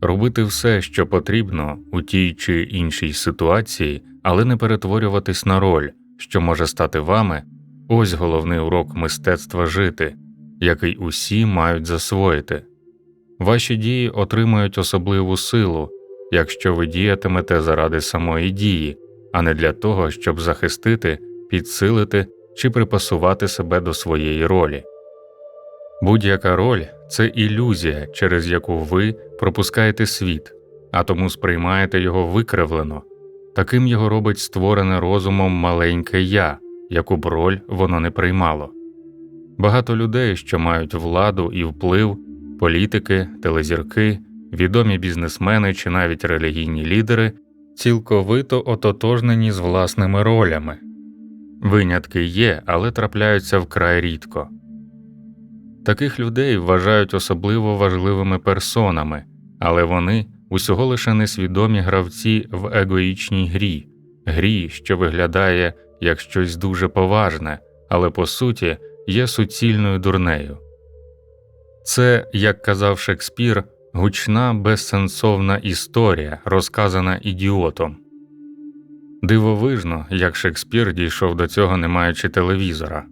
робити все, що потрібно у тій чи іншій ситуації, але не перетворюватись на роль, що може стати вами, ось головний урок мистецтва жити, який усі мають засвоїти. Ваші дії отримують особливу силу, якщо ви діятимете заради самої дії, а не для того, щоб захистити, підсилити чи припасувати себе до своєї ролі. Будь-яка роль це ілюзія, через яку ви пропускаєте світ, а тому сприймаєте його викривлено, таким його робить створене розумом маленьке я, яку б роль воно не приймало. Багато людей, що мають владу і вплив, політики, телезірки, відомі бізнесмени чи навіть релігійні лідери, цілковито ототожнені з власними ролями. Винятки є, але трапляються вкрай рідко. Таких людей вважають особливо важливими персонами, але вони усього лише несвідомі гравці в егоїчній грі, грі, що виглядає як щось дуже поважне, але по суті є суцільною дурнею. Це, як казав Шекспір, гучна безсенсовна історія, розказана ідіотом. Дивовижно, як Шекспір дійшов до цього, не маючи телевізора.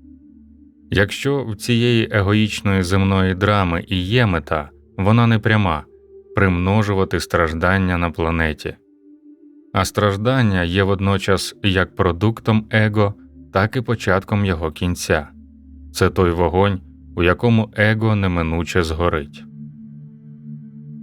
Якщо в цієї егоїчної земної драми і є мета, вона не пряма примножувати страждання на планеті, а страждання є водночас як продуктом его, так і початком його кінця це той вогонь, у якому его неминуче згорить.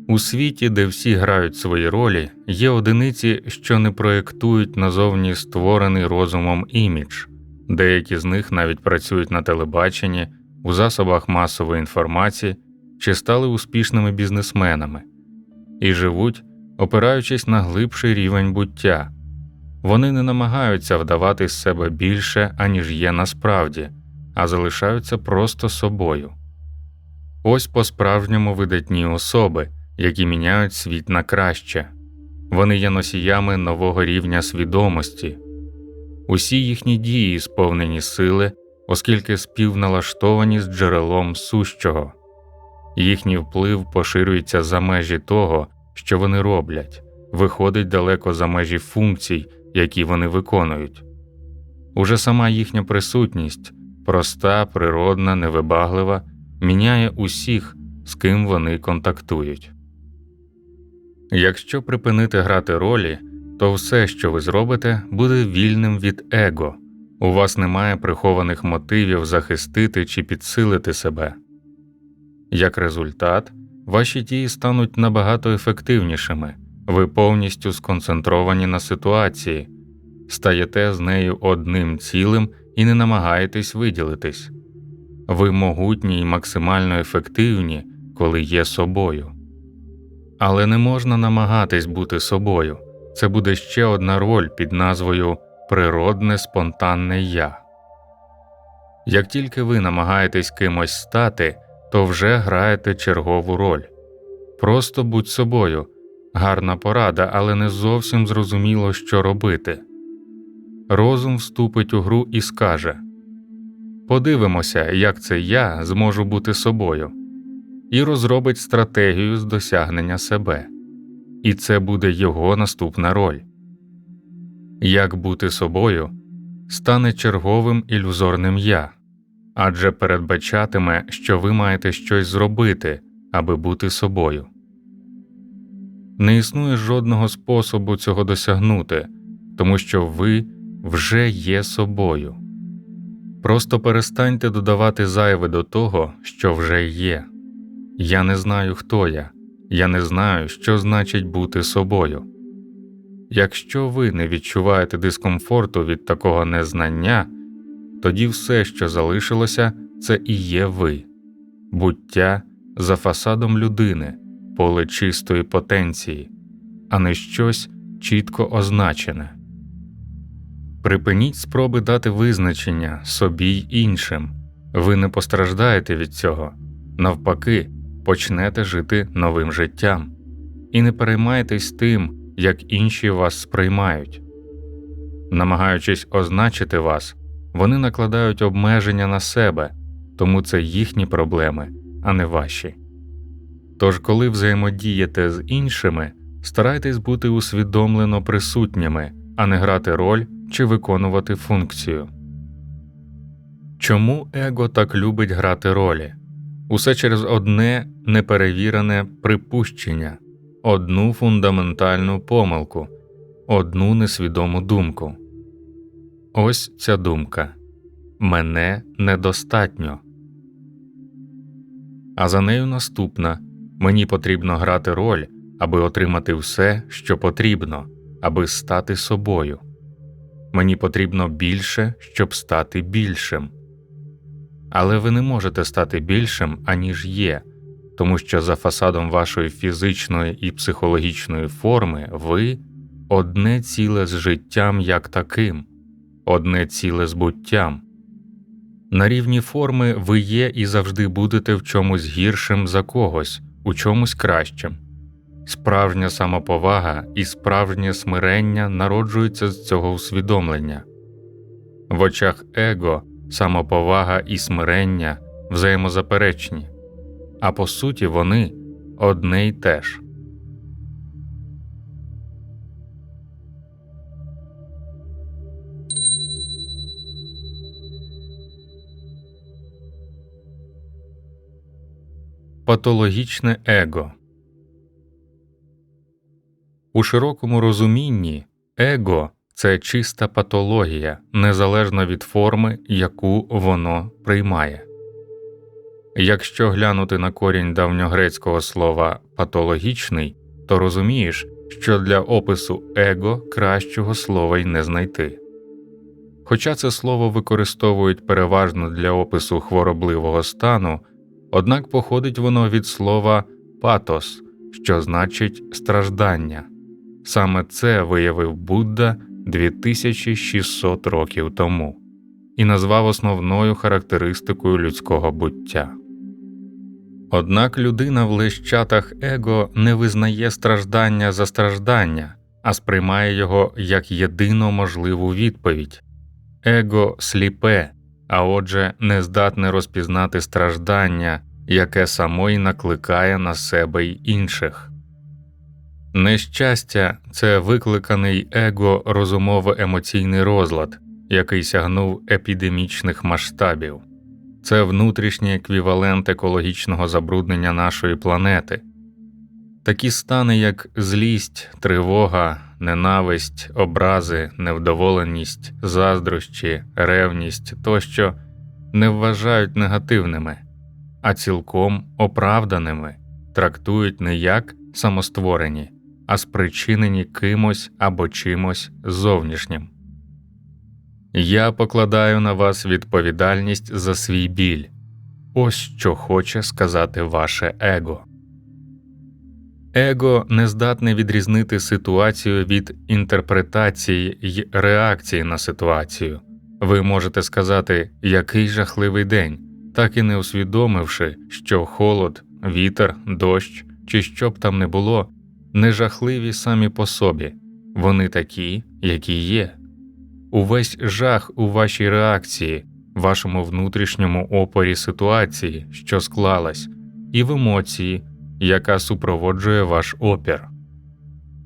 У світі, де всі грають свої ролі, є одиниці, що не проєктують назовні створений розумом імідж. Деякі з них навіть працюють на телебаченні, у засобах масової інформації чи стали успішними бізнесменами і живуть, опираючись на глибший рівень буття. Вони не намагаються вдавати з себе більше, аніж є насправді, а залишаються просто собою. Ось по справжньому видатні особи, які міняють світ на краще, вони є носіями нового рівня свідомості. Усі їхні дії сповнені сили, оскільки співналаштовані з джерелом сущого, їхній вплив поширюється за межі того, що вони роблять, виходить далеко за межі функцій, які вони виконують. Уже сама їхня присутність, проста, природна, невибаглива, міняє усіх, з ким вони контактують. Якщо припинити грати ролі то все, що ви зробите, буде вільним від его, у вас немає прихованих мотивів захистити чи підсилити себе. Як результат, ваші дії стануть набагато ефективнішими, ви повністю сконцентровані на ситуації, стаєте з нею одним цілим і не намагаєтесь виділитись, ви могутні і максимально ефективні, коли є собою. Але не можна намагатись бути собою це буде ще одна роль під назвою Природне спонтанне я. Як тільки ви намагаєтесь кимось стати, то вже граєте чергову роль. Просто будь собою, гарна порада, але не зовсім зрозуміло, що робити. Розум вступить у гру і скаже Подивимося, як це я зможу бути собою, і розробить стратегію з досягнення себе і це буде його наступна роль. Як бути собою стане черговим ілюзорним я, адже передбачатиме, що ви маєте щось зробити, аби бути собою. Не існує жодного способу цього досягнути, тому що ви вже є собою. Просто перестаньте додавати зайве до того, що вже є. Я не знаю, хто я, я не знаю, що значить бути собою. Якщо ви не відчуваєте дискомфорту від такого незнання, тоді все, що залишилося, це і є ви, буття за фасадом людини, поле чистої потенції, а не щось чітко означене. Припиніть спроби дати визначення собі й іншим, ви не постраждаєте від цього, навпаки почнете жити новим життям, і не переймайтесь тим, як інші вас сприймають. Намагаючись означити вас, вони накладають обмеження на себе, тому це їхні проблеми, а не ваші. Тож, коли взаємодієте з іншими, старайтесь бути усвідомлено присутніми, а не грати роль чи виконувати функцію. Чому его так любить грати ролі? Усе через одне неперевірене припущення, одну фундаментальну помилку, одну несвідому думку. Ось ця думка мене недостатньо. А за нею наступна мені потрібно грати роль, аби отримати все, що потрібно, аби стати собою. Мені потрібно більше, щоб стати більшим. Але ви не можете стати більшим, аніж є, тому що за фасадом вашої фізичної і психологічної форми ви одне ціле з життям як таким, одне ціле з буттям. На рівні форми ви є і завжди будете в чомусь гіршим за когось, у чомусь кращим. Справжня самоповага і справжнє смирення народжуються з цього усвідомлення. В очах его самоповага і смирення взаємозаперечні, а по суті вони одне й те ж. Патологічне его у широкому розумінні его це чиста патологія, незалежно від форми, яку воно приймає. Якщо глянути на корінь давньогрецького слова патологічний, то розумієш, що для опису его кращого слова й не знайти. Хоча це слово використовують переважно для опису хворобливого стану, однак походить воно від слова патос, що значить страждання. Саме це виявив Будда 2600 років тому і назвав основною характеристикою людського буття. Однак людина в лищатах его не визнає страждання за страждання, а сприймає його як єдину можливу відповідь его сліпе, а отже, не здатне розпізнати страждання, яке само й накликає на себе й інших. Нещастя це викликаний его розумово-емоційний розлад, який сягнув епідемічних масштабів, це внутрішній еквівалент екологічного забруднення нашої планети. Такі стани, як злість, тривога, ненависть, образи, невдоволеність, заздрощі, ревність тощо не вважають негативними, а цілком оправданими, трактують не як самостворені а спричинені кимось або чимось зовнішнім. Я покладаю на вас відповідальність за свій біль ось що хоче сказати ваше его. Его не здатне відрізнити ситуацію від інтерпретації й реакції на ситуацію. Ви можете сказати, який жахливий день, так і не усвідомивши, що холод, вітер, дощ чи що б там не було, не жахливі самі по собі, вони такі, які є. Увесь жах у вашій реакції, вашому внутрішньому опорі ситуації, що склалась, і в емоції, яка супроводжує ваш опір.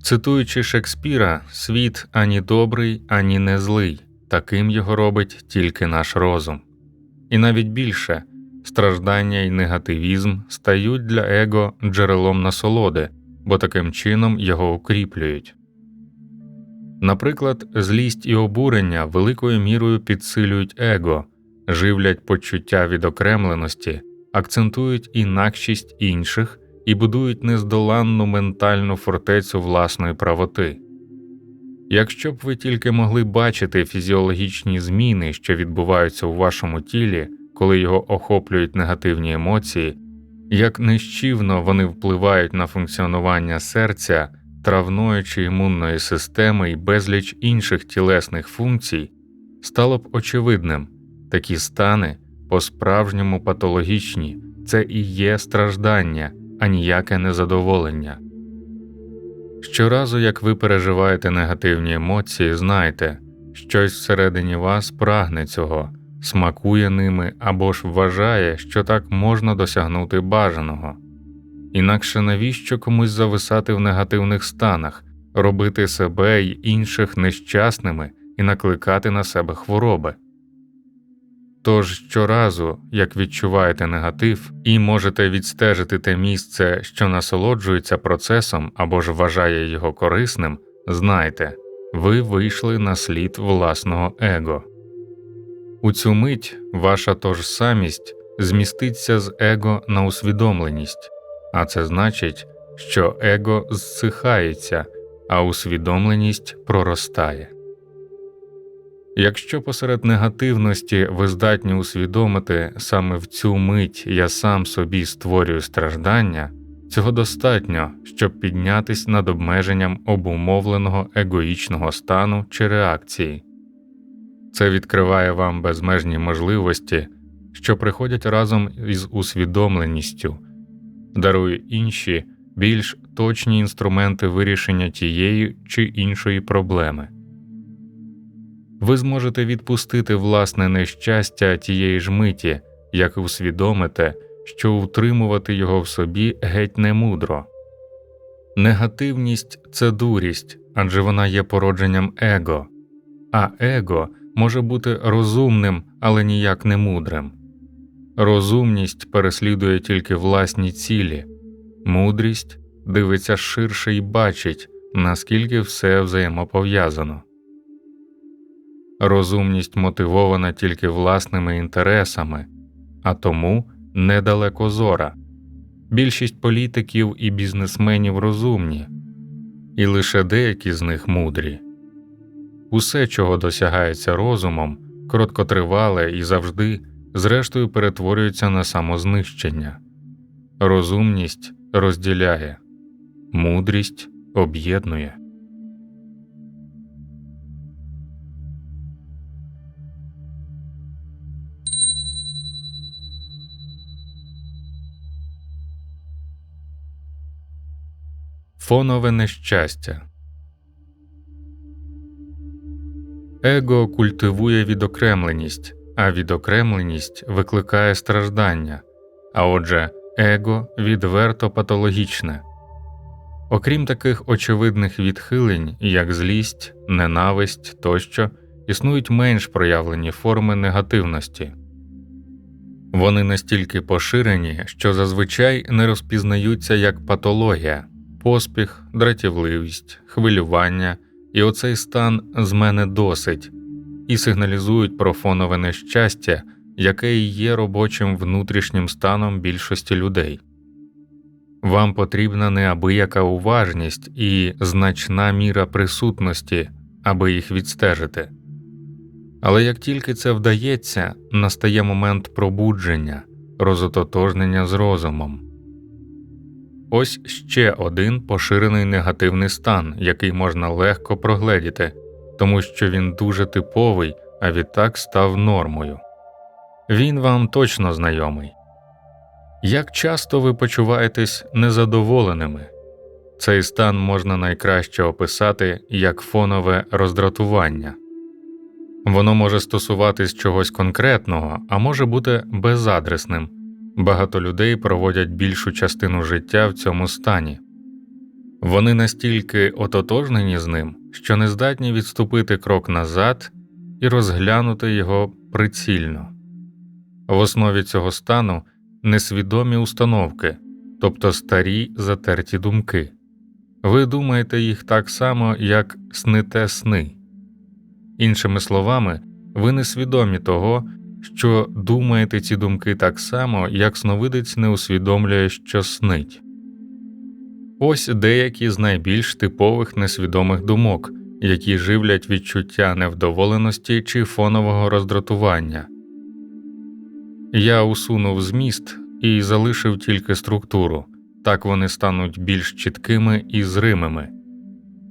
Цитуючи Шекспіра, світ ані добрий, ані не злий, таким його робить тільки наш розум. І навіть більше страждання і негативізм стають для его джерелом насолоди, бо таким чином його укріплюють. Наприклад, злість і обурення великою мірою підсилюють его, живлять почуття відокремленості, акцентують інакшість інших і будують нездоланну ментальну фортецю власної правоти. Якщо б ви тільки могли бачити фізіологічні зміни, що відбуваються у вашому тілі, коли його охоплюють негативні емоції, як нищівно вони впливають на функціонування серця, травної чи імунної системи і безліч інших тілесних функцій, стало б очевидним. Такі стани по справжньому патологічні, це і є страждання, а ніяке незадоволення. Щоразу, як ви переживаєте негативні емоції, знайте, щось всередині вас прагне цього смакує ними або ж вважає, що так можна досягнути бажаного. інакше навіщо комусь зависати в негативних станах, робити себе й інших нещасними і накликати на себе хвороби. Тож щоразу, як відчуваєте негатив і можете відстежити те місце, що насолоджується процесом або ж вважає його корисним, знайте, ви вийшли на слід власного его. У цю мить ваша тож самість зміститься з его на усвідомленість, а це значить, що его зсихається, а усвідомленість проростає. Якщо посеред негативності ви здатні усвідомити саме в цю мить я сам собі створюю страждання, цього достатньо, щоб піднятись над обмеженням обумовленого егоїчного стану чи реакції. Це відкриває вам безмежні можливості, що приходять разом із усвідомленістю, дарує інші більш точні інструменти вирішення тієї чи іншої проблеми. Ви зможете відпустити власне нещастя тієї ж миті, як усвідомите, що утримувати його в собі геть не мудро. Негативність це дурість, адже вона є породженням его, а его може бути розумним, але ніяк не мудрим. Розумність переслідує тільки власні цілі, мудрість дивиться ширше і бачить, наскільки все взаємопов'язано. Розумність мотивована тільки власними інтересами, а тому недалекозора. Більшість політиків і бізнесменів розумні, і лише деякі з них мудрі. Усе, чого досягається розумом, короткотривале і завжди, зрештою, перетворюється на самознищення. Розумність розділяє, мудрість об'єднує. Фонове нещастя. Его культивує відокремленість, а відокремленість викликає страждання, а отже, его відверто патологічне. Окрім таких очевидних відхилень, як злість, ненависть тощо, існують менш проявлені форми негативності. Вони настільки поширені, що зазвичай не розпізнаються як патологія поспіх, дратівливість, хвилювання і оцей стан з мене досить, і сигналізують про фонове нещастя, яке і є робочим внутрішнім станом більшості людей. Вам потрібна неабияка уважність і значна міра присутності, аби їх відстежити. Але як тільки це вдається, настає момент пробудження, розототожнення з розумом. Ось ще один поширений негативний стан, який можна легко прогледіти, тому що він дуже типовий, а відтак став нормою. Він вам точно знайомий. Як часто ви почуваєтесь незадоволеними, цей стан можна найкраще описати як фонове роздратування. Воно може стосуватись чогось конкретного, а може бути безадресним. Багато людей проводять більшу частину життя в цьому стані, вони настільки ототожнені з ним, що не здатні відступити крок назад і розглянути його прицільно. В основі цього стану несвідомі установки, тобто старі затерті думки. Ви думаєте їх так само, як сните сни. Іншими словами, ви не свідомі того, що думаєте ці думки так само, як сновидець не усвідомлює, що снить. Ось деякі з найбільш типових несвідомих думок, які живлять відчуття невдоволеності чи фонового роздратування. Я усунув зміст і залишив тільки структуру, так вони стануть більш чіткими і зримими.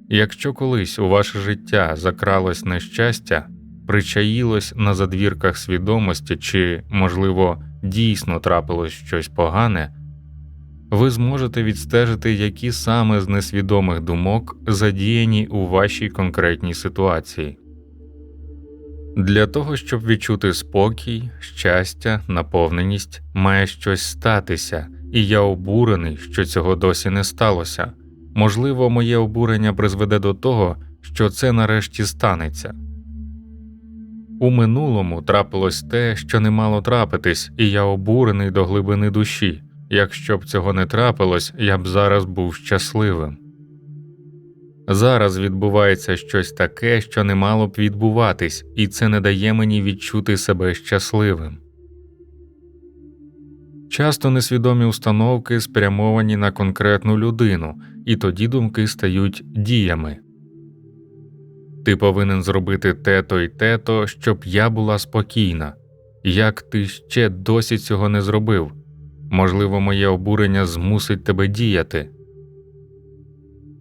Якщо колись у ваше життя закралось нещастя, причаїлось на задвірках свідомості чи, можливо, дійсно трапилось щось погане, ви зможете відстежити, які саме з несвідомих думок задіяні у вашій конкретній ситуації. Для того, щоб відчути спокій, щастя, наповненість, має щось статися, і я обурений, що цього досі не сталося. Можливо, моє обурення призведе до того, що це нарешті станеться. У минулому трапилось те, що не мало трапитись, і я обурений до глибини душі. Якщо б цього не трапилось, я б зараз був щасливим. Зараз відбувається щось таке, що не мало б відбуватись, і це не дає мені відчути себе щасливим. Часто несвідомі установки спрямовані на конкретну людину, і тоді думки стають діями. Ти повинен зробити те-то і те-то, щоб я була спокійна. Як ти ще досі цього не зробив? Можливо, моє обурення змусить тебе діяти.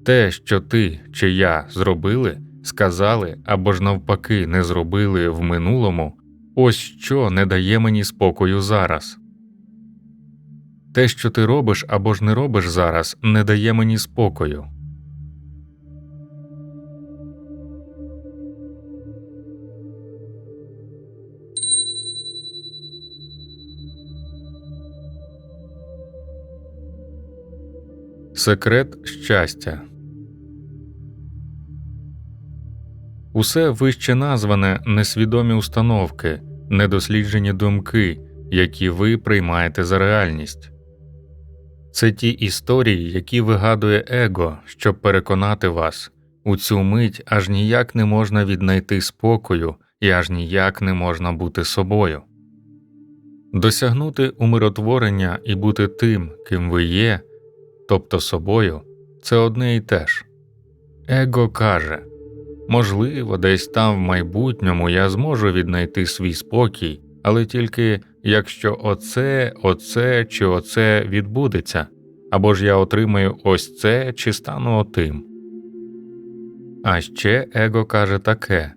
Те, що ти чи я зробили, сказали або ж навпаки не зробили в минулому, ось що не дає мені спокою зараз. Те, що ти робиш або ж не робиш зараз, не дає мені спокою. Секрет щастя Усе вище назване несвідомі установки, недосліджені думки, які ви приймаєте за реальність. Це ті історії, які вигадує его, щоб переконати вас у цю мить аж ніяк не можна віднайти спокою і аж ніяк не можна бути собою. Досягнути умиротворення і бути тим, ким ви є, тобто собою, це одне і те ж. Его каже можливо, десь там в майбутньому я зможу віднайти свій спокій, але тільки якщо оце, оце чи оце відбудеться, або ж я отримаю ось це чи стану отим. А ще его каже таке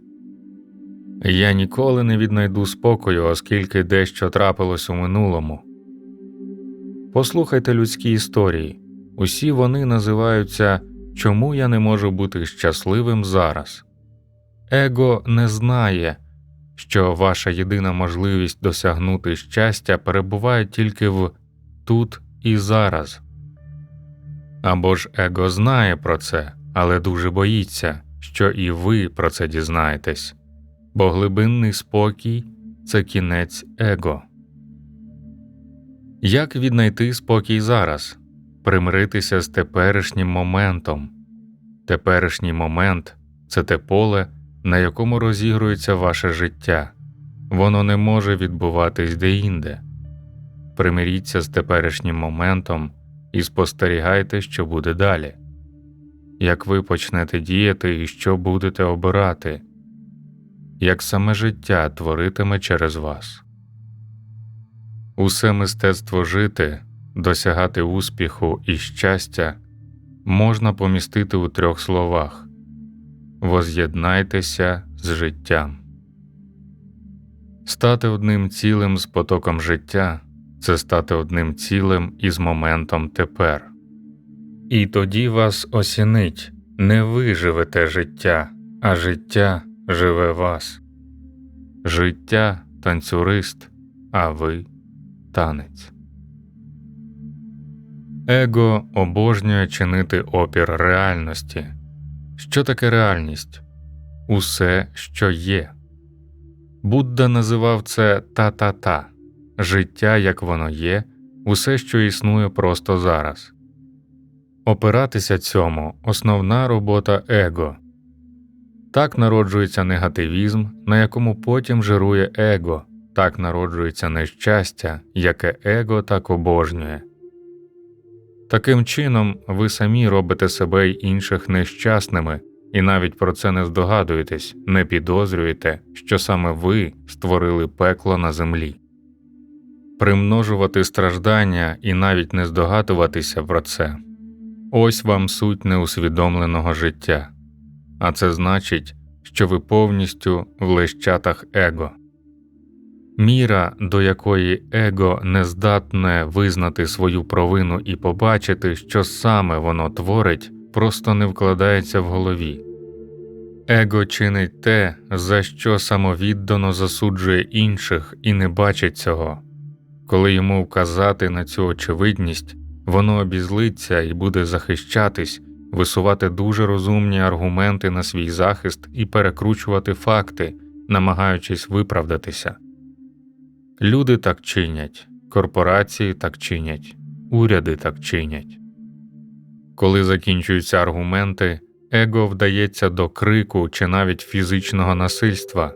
я ніколи не віднайду спокою, оскільки дещо трапилось у минулому. Послухайте людські історії усі вони називаються Чому я не можу бути щасливим зараз? Его не знає, що ваша єдина можливість досягнути щастя перебуває тільки в тут і зараз. Або ж его знає про це, але дуже боїться, що і ви про це дізнаєтесь, бо глибинний спокій це кінець его. Як віднайти спокій зараз? Примиритися з теперішнім моментом. Теперішній момент це те поле, на якому розігрується ваше життя, воно не може відбуватись деінде. Примиріться з теперішнім моментом і спостерігайте, що буде далі, як ви почнете діяти і що будете обирати, як саме життя творитиме через вас. Усе мистецтво жити, досягати успіху і щастя можна помістити у трьох словах воз'єднайтеся з життям. Стати одним цілим з потоком життя це стати одним цілим із моментом тепер. І тоді вас осінить не ви живете життя, а життя живе вас. Життя танцюрист, а ви танець. Его обожнює чинити опір реальності. Що таке реальність? Усе, що є. Будда називав це та-та-та життя, як воно є, усе, що існує просто зараз. Опиратися цьому основна робота его. Так народжується негативізм, на якому потім жирує его, так народжується нещастя, яке его так обожнює. Таким чином, ви самі робите себе й інших нещасними, і навіть про це не здогадуєтесь, не підозрюєте, що саме ви створили пекло на землі. Примножувати страждання і навіть не здогадуватися про це ось вам суть неусвідомленого життя, а це значить, що ви повністю в лещатах его. Міра, до якої его не здатне визнати свою провину і побачити, що саме воно творить, просто не вкладається в голові. Его чинить те, за що самовіддано засуджує інших і не бачить цього. Коли йому вказати на цю очевидність, воно обізлиться і буде захищатись, висувати дуже розумні аргументи на свій захист і перекручувати факти, намагаючись виправдатися. Люди так чинять, корпорації так чинять, уряди так чинять. Коли закінчуються аргументи, его вдається до крику чи навіть фізичного насильства.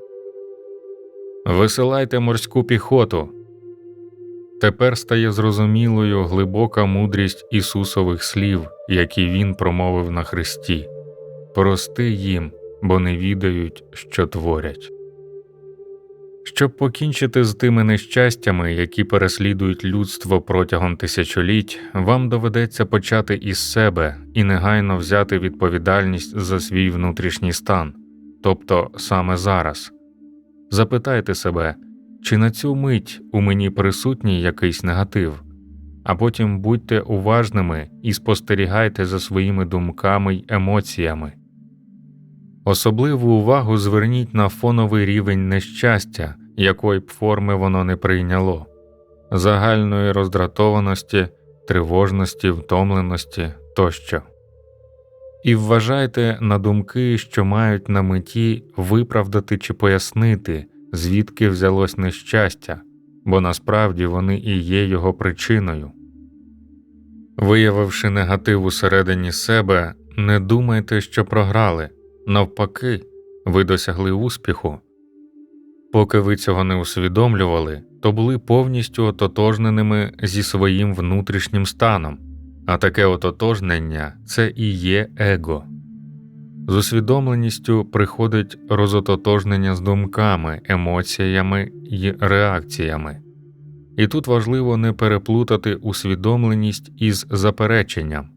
Висилайте морську піхоту. Тепер стає зрозумілою глибока мудрість Ісусових слів, які Він промовив на Христі Прости їм, бо не відають, що творять. Щоб покінчити з тими нещастями, які переслідують людство протягом тисячоліть, вам доведеться почати із себе і негайно взяти відповідальність за свій внутрішній стан, тобто саме зараз. Запитайте себе, чи на цю мить у мені присутній якийсь негатив, а потім будьте уважними і спостерігайте за своїми думками й емоціями. Особливу увагу зверніть на фоновий рівень нещастя, якої б форми воно не прийняло, загальної роздратованості, тривожності, втомленості тощо. І вважайте на думки, що мають на меті виправдати чи пояснити, звідки взялось нещастя, бо насправді вони і є його причиною. Виявивши негатив усередині себе, не думайте, що програли. Навпаки, ви досягли успіху. Поки ви цього не усвідомлювали, то були повністю ототожненими зі своїм внутрішнім станом, а таке ототожнення це і є его. З усвідомленістю приходить розототожнення з думками, емоціями і реакціями. І тут важливо не переплутати усвідомленість із запереченням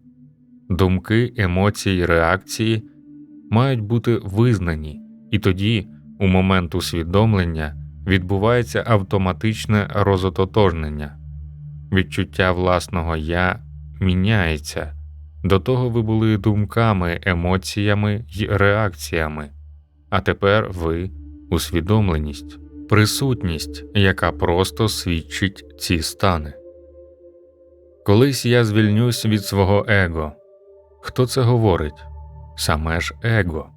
думки, емоції, реакції мають бути визнані, і тоді, у момент усвідомлення, відбувається автоматичне розототожнення, відчуття власного я міняється. До того ви були думками, емоціями й реакціями, а тепер ви усвідомленість, присутність, яка просто свідчить ці стани. Колись я звільнюсь від свого его. Хто це говорить? Саме ж его.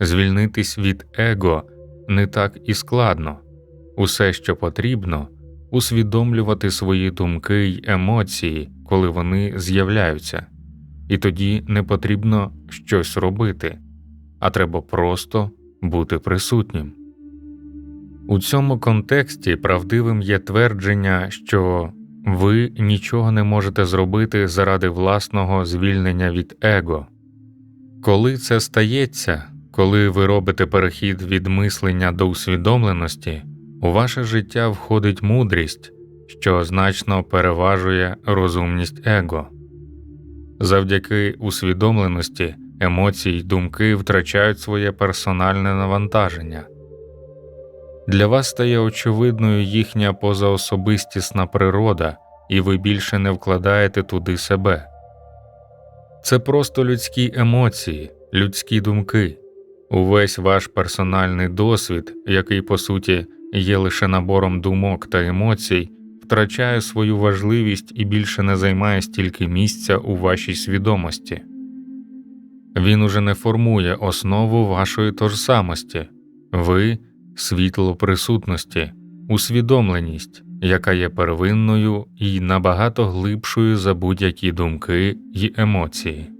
Звільнитись від его не так і складно усе, що потрібно, усвідомлювати свої думки й емоції, коли вони з'являються і тоді не потрібно щось робити, а треба просто бути присутнім. У цьому контексті правдивим є твердження, що ви нічого не можете зробити заради власного звільнення від его. Коли це стається, коли ви робите перехід від мислення до усвідомленості, у ваше життя входить мудрість, що значно переважує розумність его. Завдяки усвідомленості емоції й думки втрачають своє персональне навантаження. Для вас стає очевидною їхня позаособистісна природа, і ви більше не вкладаєте туди себе. Це просто людські емоції, людські думки, увесь ваш персональний досвід, який по суті є лише набором думок та емоцій втрачає свою важливість і більше не займає стільки місця у вашій свідомості. Він уже не формує основу вашої тожсамості, ви світло присутності, усвідомленість, яка є первинною і набагато глибшою за будь-які думки й емоції.